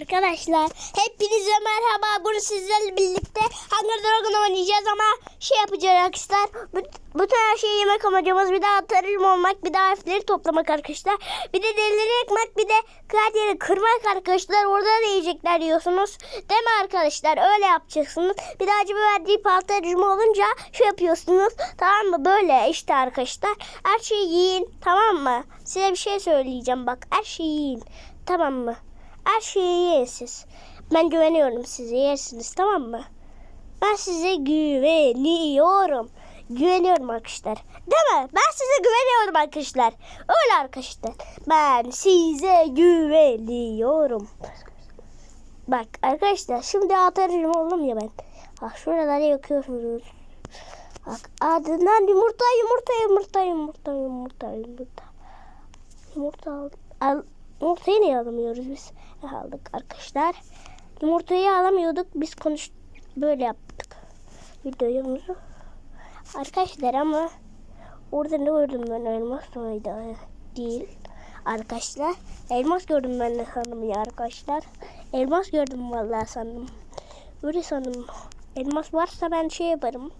Arkadaşlar hepinize merhaba. Bugün sizlerle birlikte Hunger Dragon oynayacağız ama şey yapacağız arkadaşlar. Bu- Bütün her şeyi yemek amacımız bir daha terörüm olmak, bir daha harfleri toplamak arkadaşlar. Bir de delileri ekmek, bir de her yeri kırmak arkadaşlar. Orada da yiyecekler yiyorsunuz. Değil mi arkadaşlar? Öyle yapacaksınız. Bir de acı biber deyip alt tercüme olunca şey yapıyorsunuz. Tamam mı? Böyle işte arkadaşlar. Her şeyi yiyin. Tamam mı? Size bir şey söyleyeceğim bak. Her şeyi yiyin. Tamam mı? Her şeyi yiyin siz. Ben güveniyorum size. Yersiniz tamam mı? Ben size güveniyorum. Güveniyorum arkadaşlar. Değil mi? Ben size güveniyorum arkadaşlar. Öyle arkadaşlar. Ben size güveniyorum. Bak arkadaşlar şimdi atarım oğlum ya ben. Bak şuraları yakıyorsunuz. Bak ardından yumurta yumurta yumurta yumurta yumurta yumurta. Yumurta al, al, yumurtayı niye alamıyoruz biz? E, aldık arkadaşlar. Yumurtayı alamıyorduk. Biz konuş böyle yaptık. Videomuzu. Arkadaşlar ama orada ne gördüm ben elmas mıydı? Değil. Arkadaşlar elmas gördüm ben de sandım ya arkadaşlar. Elmas gördüm vallahi sandım. Öyle sandım. Elmas varsa ben şey yaparım.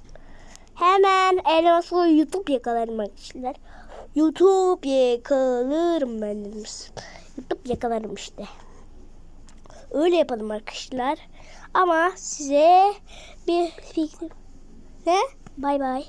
Hemen elması YouTube yakalarım arkadaşlar. YouTube yakalarım ben dedim. YouTube yakalarım işte. Öyle yapalım arkadaşlar. Ama size bir fikrim. Ne? Bay bay.